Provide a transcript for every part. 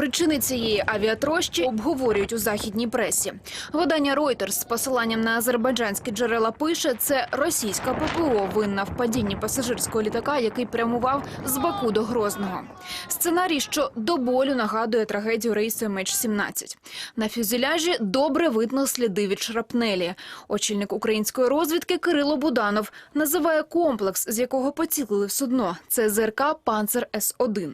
Причини цієї авіатрощі обговорюють у західній пресі. Видання Reuters з посиланням на азербайджанські джерела пише, це російська ППО винна в падінні пасажирського літака, який прямував з Баку до Грозного. Сценарій, що до болю нагадує трагедію рейсу MH17. На фюзеляжі добре видно сліди від шрапнелі. Очільник української розвідки Кирило Буданов називає комплекс, з якого поцілили в судно. Це ЗРК «Панцер С-1».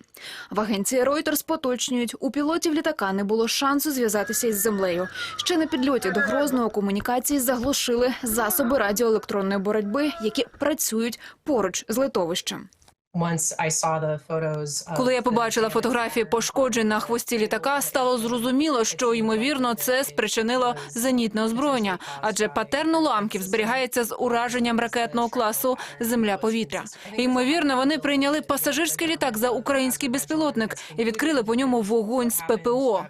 В агенції Reuters поточнюють, у пілотів літака не було шансу зв'язатися із землею. Ще на підльоті до Грозного комунікації заглушили засоби радіоелектронної боротьби, які працюють поруч з литовищем. Коли я побачила фотографії пошкоджень на хвості літака, стало зрозуміло, що ймовірно це спричинило зенітне озброєння, адже патерн уламків зберігається з ураженням ракетного класу Земля-повітря. Ймовірно, вони прийняли пасажирський літак за український безпілотник і відкрили по ньому вогонь з ППО.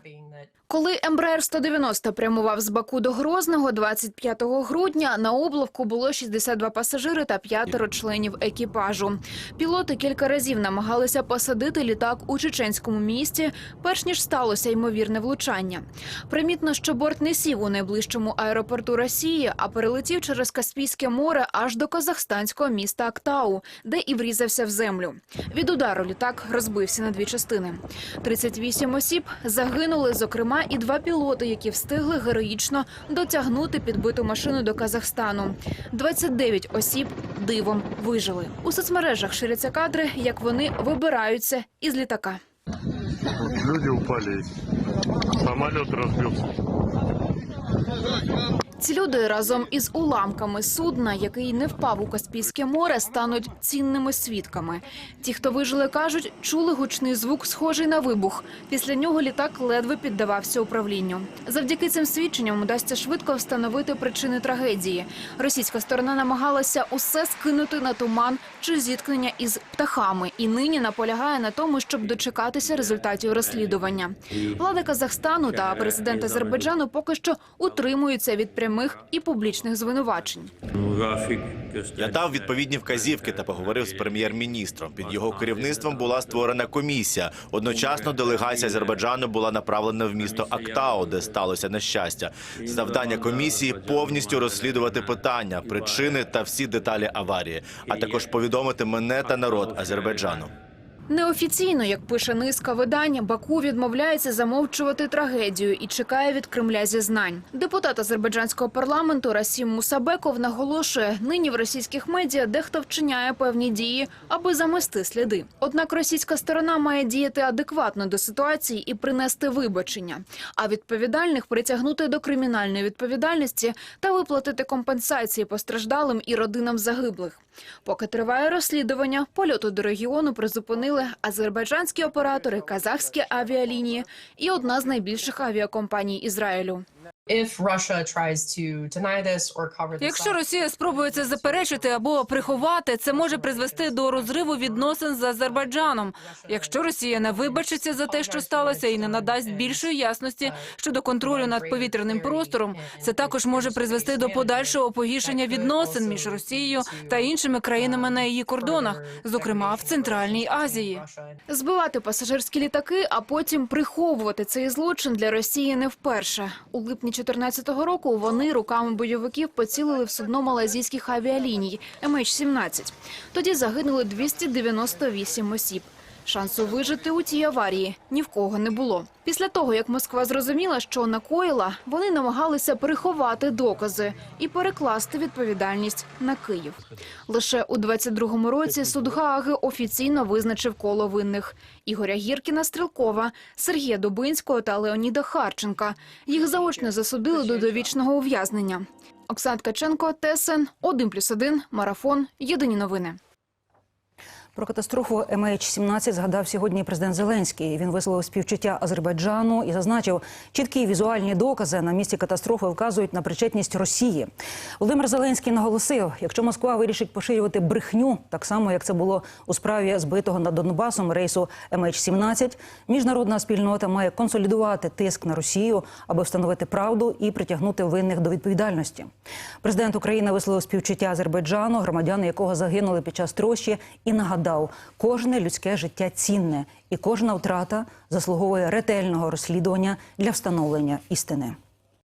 Коли Ембраєр 190 прямував з Баку до Грозного 25 грудня, на облавку було 62 пасажири та п'ятеро членів екіпажу. Пілоти кілька разів намагалися посадити літак у чеченському місті, перш ніж сталося ймовірне влучання. Примітно, що борт не сів у найближчому аеропорту Росії, а перелетів через Каспійське море аж до казахстанського міста Актау, де і врізався в землю. Від удару літак розбився на дві частини. 38 осіб загинули, зокрема, і два пілоти, які встигли героїчно дотягнути підбиту машину до Казахстану. 29 осіб дивом вижили. У соцмережах ширяться кадри, як вони вибираються із літака. Люди упали. самоліт разбился. Ці люди разом із уламками судна, який не впав у Каспійське море, стануть цінними свідками. Ті, хто вижили, кажуть, чули гучний звук, схожий на вибух. Після нього літак ледве піддавався управлінню. Завдяки цим свідченням вдасться швидко встановити причини трагедії. Російська сторона намагалася усе скинути на туман чи зіткнення із птахами, і нині наполягає на тому, щоб дочекатися результатів розслідування. Влада Казахстану та президент Азербайджану поки що утримуються від прямих і публічних звинувачень. Я дав відповідні вказівки та поговорив з прем'єр-міністром. Під його керівництвом була створена комісія. Одночасно делегація Азербайджану була направлена в місто Актау, де сталося нещастя. Завдання комісії повністю розслідувати питання, причини та всі деталі аварії, а також повідомити мене та народ Азербайджану. Неофіційно, як пише низка видань, Баку відмовляється замовчувати трагедію і чекає від Кремля зізнань. Депутат азербайджанського парламенту Расім Мусабеков наголошує, нині в російських медіа дехто вчиняє певні дії, аби замести сліди. Однак російська сторона має діяти адекватно до ситуації і принести вибачення, а відповідальних притягнути до кримінальної відповідальності та виплатити компенсації постраждалим і родинам загиблих. Поки триває розслідування, польоту до регіону призупинили азербайджанські оператори, казахські авіалінії і одна з найбільших авіакомпаній Ізраїлю. If Russia tries to deny this or cover this Якщо Росія спробує це заперечити або приховати, це може призвести до розриву відносин з Азербайджаном. Якщо Росія не вибачиться за те, що сталося, і не надасть більшої ясності щодо контролю над повітряним простором, це також може призвести до подальшого погіршення відносин між Росією та іншими країнами на її кордонах, зокрема в Центральній Азії. Збивати пасажирські літаки, а потім приховувати цей злочин для Росії не вперше. У липні 2014 року вони руками бойовиків поцілили в судно малазійських авіаліній MH17. Тоді загинули 298 осіб. Шансу вижити у цій аварії ні в кого не було. Після того, як Москва зрозуміла, що накоїла, вони намагалися приховати докази і перекласти відповідальність на Київ. Лише у 22-му році суд Гааги офіційно визначив коло винних Ігоря Гіркіна Стрілкова, Сергія Дубинського та Леоніда Харченка. Їх заочно засудили до довічного ув'язнення. Оксана Ткаченко, ТСН, 1+,1, Марафон, Єдині новини. Про катастрофу MH17 згадав сьогодні президент Зеленський. Він висловив співчуття Азербайджану і зазначив, чіткі візуальні докази на місці катастрофи вказують на причетність Росії. Володимир Зеленський наголосив, якщо Москва вирішить поширювати брехню, так само як це було у справі збитого над Донбасом рейсу MH17, міжнародна спільнота має консолідувати тиск на Росію, аби встановити правду і притягнути винних до відповідальності. Президент України висловив співчуття Азербайджану, громадяни якого загинули під час трощі, і нагадав. Додав: кожне людське життя цінне, і кожна втрата заслуговує ретельного розслідування для встановлення істини.